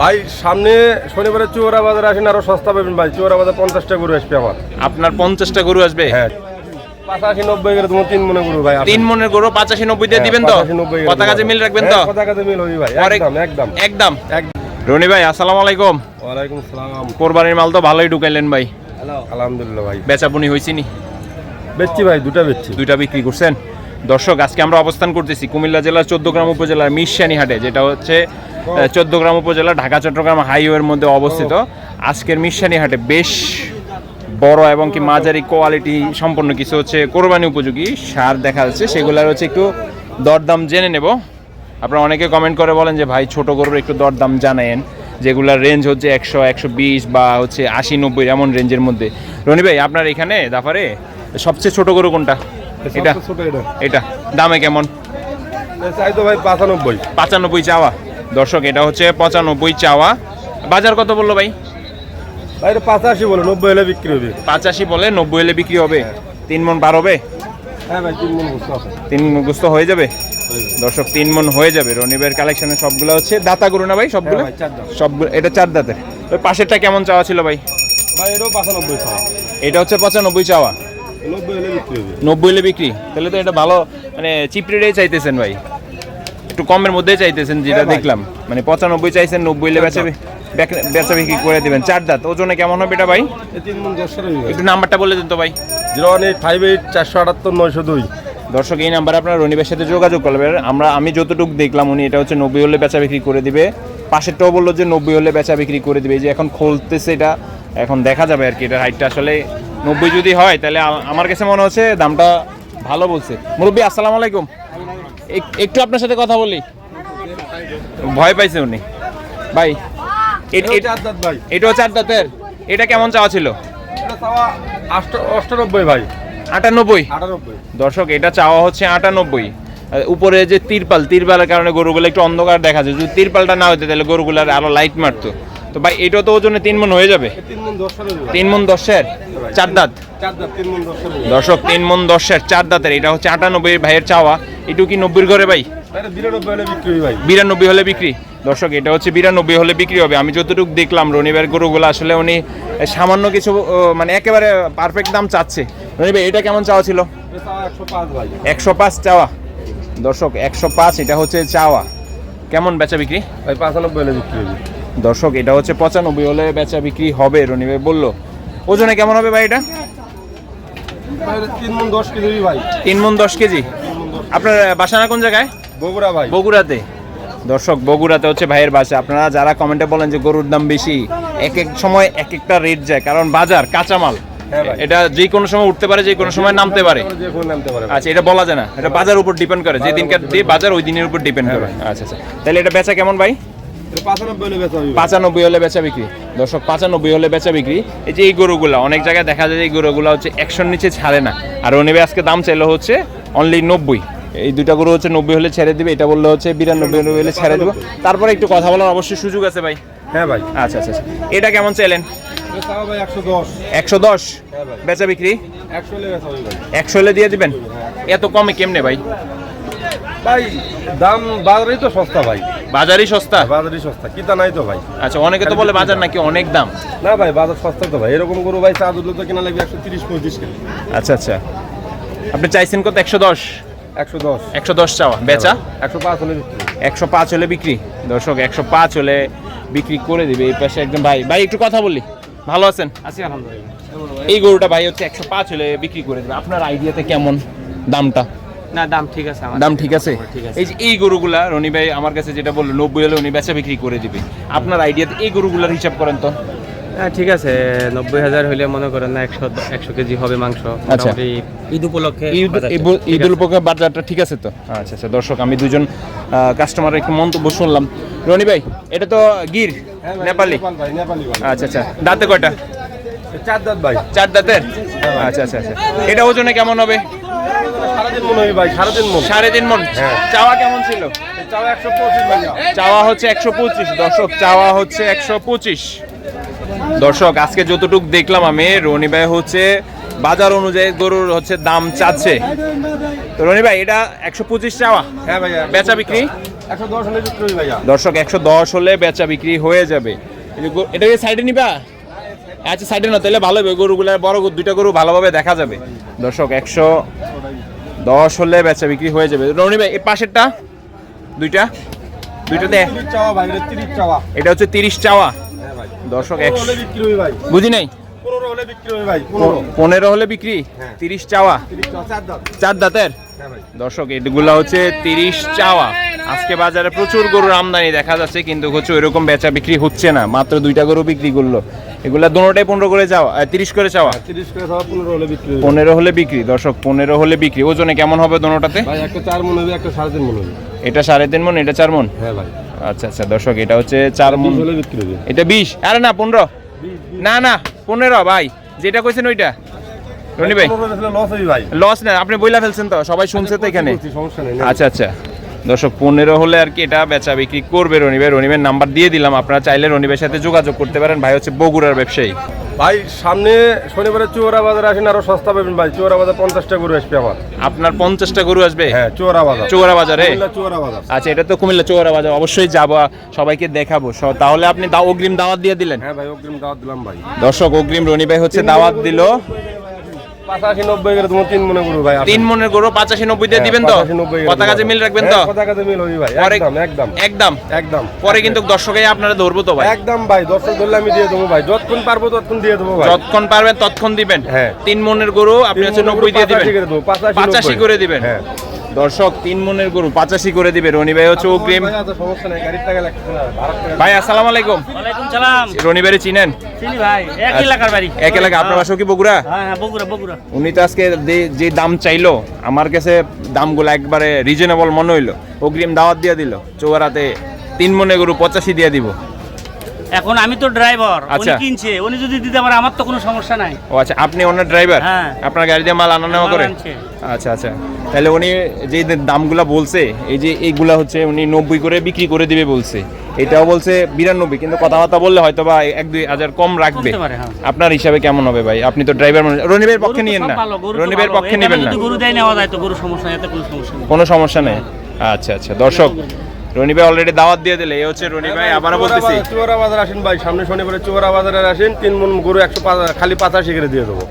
ভাই সামনে শনিবারে চুয়ারা বাজার আসেন আরও সস্তা পাবেন ভাই। চুয়ারা বাজার পঞ্চাশটা গরু আসবে আমার। আপনার পঞ্চাশটা গরু আসবে? হ্যাঁ। পাঁচাশি নব্বই করে তোমার তিন মনে গরু ভাই তিন মনের গরু পঁচাশি নব্বই দিয়ে হ্যাঁ, দিবেন তো? 85, 90 করে কথা কাজে মিল রাখবেন তো? হ্যাঁ, কথা কাজে মিল হবে ভাই একদম একদম। একদম। একদম রনি ভাই আসসালামু আলাইকুম। ওয়ালাইকুম সালাম। কোরবানির মাল তো ভালোই ঢুকাইলেন ভাই। আলহামদুলিল্লাহ ভাই। বেচাপুনি হয়েছিনি বেচছি ভাই দুটা বেচছি। দুইটা বিক্রি করছেন? দর্শক আজকে আমরা অবস্থান করতেছি কুমিল্লা জেলার চোদ্দগ্রাম উপজেলার মিশানি হাটে যেটা হচ্ছে চোদ্দগ্রাম উপজেলা ঢাকা চট্টগ্রাম হাইওয়ের মধ্যে অবস্থিত। আজকের মিশানি হাটে বেশ বড় এবং কি মাঝারি কোয়ালিটি সম্পন্ন কিছু হচ্ছে কোরবানি উপযোগী সার দেখা যাচ্ছে। সেগুলোর হচ্ছে একটু দরদাম জেনে নেব। আপনারা অনেকে কমেন্ট করে বলেন যে ভাই ছোট গরুর একটু দরদাম জানায়েন যেগুলার রেঞ্জ হচ্ছে একশো একশো বিশ বা হচ্ছে আশি নব্বই এমন রেঞ্জের মধ্যে। রনি ভাই আপনার এখানে দাফারে সবচেয়ে ছোট গরু কোনটা? এটা এটা? দামে কেমন? চাই তো ভাই পাঁচানব্বই। পঁচানব্বই চাওয়া। দর্শক এটা হচ্ছে পঁচানব্বই চাওয়া। বাজার কত বলল ভাই? ভাই পাঁচাশি বলে নব্বই হলে বিক্রি হবে। পাঁচাশি বলে নব্বই হলে বিক্রি হবে? তিন মন পার হবে? হ্যাঁ ভাই তিন মন আছে। তিন গুস্ত হয়ে যাবে? দর্শক তিন মন হয়ে যাবে। রনিবের কালেকশনে সবগুলো হচ্ছে দাতা গরু না ভাই সবগুলো? হ্যাঁ। সবগুলো এটা চার দাঁতের। ওই পাশেরটা কেমন চাওয়া ছিল ভাই? ভাই এটাও পাঁচানব্বই চাওয়া। এটা হচ্ছে পঁচানব্বই চাওয়া। নব্বই হলে বিক্রি হবে। নব্বই হলে বিক্রি? তাহলে তো এটা ভালো মানে চিপ রেটেই চাইতেছেন ভাই। একটু কমের মধ্যেই চাইতেছেন যেটা হ্যাঁ দেখলাম। মানে পঁচানব্বই চাইছেন নব্বই হলে বেচা বেচা বিক্রি করে দিবেন। চার দাঁত ওজনে কেমন হবে এটা ভাই? মন একটু নাম্বারটা বলে দিন তো ভাই। Zero one eight five eight চারশো আটাত্তর নয়শো দুই। দর্শক এই নাম্বারে আপনার রনিবের সাথে যোগাযোগ করবেন। আমরা আমি যতটুকু দেখলাম উনি এটা হচ্ছে নব্বই হলে বেচা বিক্রি করে দিবে। পাশেরটাও বলল যে নব্বই হলে বেচা বিক্রি করে দিবে। এই যে এখন খুলতেছে এটা এখন দেখা যাবে আর কি এটা হাইটটা। আসলে নব্বই যদি হয় তাহলে আমার কাছে মনে হচ্ছে দামটা ভালো বলছে। মুরব্বী আসসালামু আলাইকুম। একটু আপনার সাথে কথা বলি। ভয় পাইছে উনি। ভাই দাঁত এটাও চার দাঁতের? এটা কেমন চাওয়া ছিল? অষ্টানব্বই ভাই। আটানব্বই? দর্শক এটা চাওয়া হচ্ছে আটানব্বই। উপরে যে তিরপাল তিরপালের কারণে গরুগুলো একটু অন্ধকার দেখা যায়। যদি তিরপালটা না হইতে তাহলে গরুগুলার আরও লাইট মারতো। তো ভাই এটা তো ওজনে তিন মন হয়ে যাবে? তিন মন দশের? চার দাঁত? চার মন রবি দর্শক তিন মন দশের চার দাঁতের। এটা হচ্ছে আটানব্বই ভাইয়ের চাওয়া। একটু কি নব্বইয়ের ঘরে ভাই? বিরানব্বই হলে বিক্রি ভাই। বিরানব্বই হলে বিক্রি? দর্শক এটা হচ্ছে বিরানব্বই হলে বিক্রি হবে। আমি যতটুকু দেখলাম রনিবার গরুগুলো আসলে উনি সামান্য কিছু মানে একেবারে পারফেক্ট দাম চাচ্ছে। রনিভাই এটা কেমন চাওয়া ছিল? একশো পাঁচ চাওয়া? দর্শক একশো পাঁচ এটা হচ্ছে চাওয়া। কেমন বেচা বিক্রি? পাঁচানব্বই হলে বিক্রি হবে। দর্শক এটা হচ্ছে পঁচানব্বই হলে বেচা বিক্রি হবে রনি ভাই বলল। ওজনে কেমন হবে ভাই এটা? ভাই, এটা তিন মন দশ কেজি ভাই। তিন মন দশ কেজি। আপনার বাসানা কোন জায়গায়? বগুড়া ভাই। বগুড়াতে? দর্শক বগুড়াতে হচ্ছে ভাইয়ের বাসা। আপনারা যারা কমেন্টে বলেন যে গরুর দাম বেশি এক এক সময় এক একটা রেট যায়। কারণ বাজার কাঁচামাল। হ্যাঁ এটা যে কোনো সময় উঠতে পারে যে কোনো সময় নামতে পারে। আচ্ছা এটা বলা যায় না। এটা বাজার উপর ডিপেন্ড করে। যে দিনকার যে বাজার ওই দিনের উপর ডিপেন্ড করে। আচ্ছা আচ্ছা। তাহলে এটা বেচা কেমন ভাই? পাঁচানব্বই হলে বেচা বিক্রি। দর্শক পাঁচানব্বই হলে বেচা বিক্রি। এই যে এই গরুগুলা অনেক জায়গায় দেখা যায় যে এই গরুগুলা হচ্ছে একশোর নিচে ছাড়ে না। আর নেবে আজকে দাম চাইলে হচ্ছে অনলি নব্বই। এই দুইটা গরু হচ্ছে নব্বই হলে ছেড়ে দিবে এটা বললে হচ্ছে বিরানব্বই নব্বই হলে ছেড়ে দেবো। তারপরে একটু কথা বলার অবশ্যই সুযোগ আছে ভাই। হ্যাঁ ভাই। আচ্ছা আচ্ছা আচ্ছা। এটা কেমন চাইলেন? একশো দশ। হ্যাঁ বেচা বিক্রি? একশো হলে দিয়ে দিবেন? এত কমে কেমনে ভাই? ভাই দাম বাজারেই তো সস্তা ভাই। বাজারই সস্তা? বাজারই সস্তা। কিতা নাই তো ভাই। আচ্ছা অনেকে তো বলে বাজার নাকি অনেক দাম। না ভাই বাজার সস্তা তো ভাই। এরকম গরু ভাই চা দুধ তো কিনা লাগবে একশো তিরিশ পঁয়ত্রিশ আচ্ছা আচ্ছা। আপনি চাইছেন কত? একশো দশ? একশো দশ। একশো দশ চাওয়া। বেচা? একশো পাঁচ হলে একশো পাঁচ হলে বিক্রি। দর্শক একশো পাঁচ হলে বিক্রি করে দিবে। এই পাশে একদম ভাই। ভাই একটু কথা বলি। ভালো আছেন? আছি আলহামদুলিল্লাহ। এই গরুটা ভাই হচ্ছে একশো পাঁচ হলে বিক্রি করে দেবে। আপনার আইডিয়াতে কেমন দামটা? না দাম ঠিক আছে আমার। দাম ঠিক আছে। এই যে এই গরুগুলা রনি ভাই আমার কাছে যেটা বলল নব্বই হলে উনি বেচা বিক্রি করে দিবে। আপনার আইডিয়াতে এই গরুগুলার হিসাব করেন তো। ঠিক আছে নব্বই হাজার হইলে মনে করেন না একশো একশো কেজি হবে মাংস। আচ্ছা। ঈদ উপলক্ষে ঈদ বাজারটা। ঈদ- ঠিক ঈদুল আছে। উপকার বাজারটা ঠিক আছে তো? আচ্ছা আচ্ছা দর্শক আমি দুজন কাস্টমারের একটু মন্তব্য শুনলাম। রনি ভাই এটা তো গির হ্যাঁ নেপালি? আচ্ছা আচ্ছা দাঁতে কয়টা? চার দাঁত ভাই। চার দাঁতের? আচ্ছা আচ্ছা আচ্ছা। এটা ওজনে কেমন হবে? মনে হয় মন। সাড়ে তিন মন। হ্যাঁ। চাওয়া কেমন ছিল? চাওয়া হচ্ছে একশো পঁচিশ। দর্শক চাওয়া হচ্ছে একশো পঁচিশ। দর্শক আজকে যতটুক দেখলাম আমি রনি ভাই হচ্ছে বাজার অনুযায়ী গরুর হচ্ছে দাম চাচ্ছে। তো রনি ভাই এটা একশো পঁচিশ চাওয়া? হ্যাঁ ভাই বেচা বিক্রি? ভাইয়া। দর্শক একশো দশ হলে বেচা বিক্রি হয়ে যাবে। যে সাইডে নিবা? আচ্ছা সাইডে না তাহলে ভালো হবে। গরুগুলো বড় দুইটা গরু ভালোভাবে দেখা যাবে। দর্শক একশো দশ হলে বেচা বিক্রি হয়ে যাবে। রনি ভাই এই পাশেরটা দুইটা তিরিশ চাওয়া এটা এটা হচ্ছে তিরিশ চাওয়া। দর্শক পনেরো হলে বিক্রি বুঝি নাই? পনেরো হলে বিক্রি হ্যাঁ। তিরিশ চাওয়া? চার দাঁতের? হ্যাঁ দর্শক এগুলো হচ্ছে তিরিশ চাওয়া। আজকে বাজারে প্রচুর গরুর আমদানি দেখা যাচ্ছে কিন্তু হচ্ছে ওইরকম বেচা বিক্রি হচ্ছে না। মাত্র দুইটা গরু বিক্রি করল। এগুলা দুটোটাই পনেরো করে যাওয়া তিরিশ করে চাওয়া? তিরিশ করে চাওয়া পনেরো হলে বিক্রি পনেরো হলে বিক্রি দর্শক পনেরো হলে বিক্রি। ওজনে কেমন হবে দুটোটাতে? ভাই একটা চার মন হবে একটা সাড়ে তিন মন হবে। এটা সাড়ে তিন মন এটা চার মন? হ্যাঁ ভাই। আচ্ছা আচ্ছা দর্শক এটা হচ্ছে চার মন। হলে বিক্রি হবে এটা বিশ? আরে না পনেরো। না না পনেরো ভাই। যেটা কইছেন ওইটা। রনি ভাই। লস না আপনি বইলা ফেলছেন তো সবাই শুনছে তো এখানে। আচ্ছা আচ্ছা। দর্শক পনেরো হলে আর কি এটা বেচা বিক্রি করবে রনিবের। রনিবের নাম্বার দিয়ে দিলাম আপনারা চাইলে রনিবের সাথে যোগাযোগ করতে পারেন। ভাই হচ্ছে বগুড়ার ব্যবসায়ী। ভাই সামনে শনিবারে চুয়ারা বাজার আসেন আরও সস্তা পাবেন ভাই। চুয়ারা বাজার পঞ্চাশটা গরু আসবে আমার। আপনার পঞ্চাশটা গরু আসবে? হ্যাঁ চুয়ারা বাজার চৌরা বাজারে চুয়ারা বাজার আচ্ছা এটা তো কুমিল্লা চৌরা বাজার অবশ্যই যাব সবাইকে দেখাবো। তাহলে আপনি অগ্রিম দাওয়াত দিয়ে দিলেন? হ্যাঁ ভাই অগ্রিম দাওয়াত দিলাম ভাই। দর্শক অগ্রিম রনি ভাই হচ্ছে দাওয়াত দিল। পাঁচাশি নব্বই করে তোমার তিন মনে গরু ভাই তিন মনের গরু পঁচাশি নব্বই দিয়ে হ্যাঁ, দিবেন তো? 85, 90 করে কথা কাজে মিল রাখবেন তো? হ্যাঁ, কথা কাজে মিল হবে ভাই পরে- একদম একদম। একদম। একদম। পরে কিন্তু দর্শকে আপনারা ধরবো তো ভাই। একদম ভাই দর্শক ধরলে আমি দিয়ে দেবো ভাই। যতক্ষণ পারব ততক্ষণ দিয়ে দেবো ভাই। যতক্ষণ পারবেন ততক্ষণ দিবেন। হ্যাঁ। তিন মনের গরু আপনি হচ্ছে নব্বই দিয়ে দিবেন। 85 করে দেবো, 85, পাঁচাশি করে দিবেন। হ্যাঁ। দর্শক তিন মনের গরু পাঁচাশি করে দিবে। রনি ভাই হচ্ছে অগ্রিম। ভাই, আচ্ছা, আসসালামু আলাইকুম। সালাম। রনি ভাই চিনেন এক এলাকা আপনার বাসা কি বগুড়া? হ্যাঁ হ্যাঁ বগুড়া উনি তো আজকে যে দাম চাইলো আমার কাছে দামগুলো একবারে রিজনেবল মনে হইল। অগ্রিম দাওয়াত দিয়ে দিল চৌরাতে তিন মনে গরু পঁচাশি দিয়ে দিব। এখন আমি তো ড্রাইভার উনি আচ্ছা। কিনছে উনি যদি দিতে পারে আমার তো কোনো সমস্যা নাই। ও আচ্ছা আপনি ওনার ড্রাইভার হ্যাঁ। আপনার গাড়ি দিয়ে মাল আনা নেওয়া করে? আচ্ছা আচ্ছা। তাহলে উনি যে দামগুলা বলছে এই যে এইগুলা হচ্ছে উনি নব্বই করে বিক্রি করে দিবে বলছে। এটাও বলছে বিরানব্বই কিন্তু কথাবার্তা বললে হয়তো বা এক দুই হাজার কম রাখবে। হ্যাঁ। আপনার হিসাবে কেমন হবে ভাই? আপনি তো ড্রাইভার রনিবের পক্ষে নিয়েন না। রনিবের পক্ষে নেবেন না। যদি গরু দেয় নেওয়া যায় তো গরু সমস্যা এতে কোনো সমস্যা নেই। কোনো সমস্যা নেই। আচ্ছা আচ্ছা। দর্শক রনি ভাই অলরেডি দাওয়াত দিয়ে দিলে এই হচ্ছে রনি ভাই আবারও বলতেছি। চুয়ারা বাজার আসেন ভাই সামনে শনিবারে চুয়ারা বাজারে আসেন তিন মন গরু একশো খালি পাতা শিখে দিয়ে দেবো।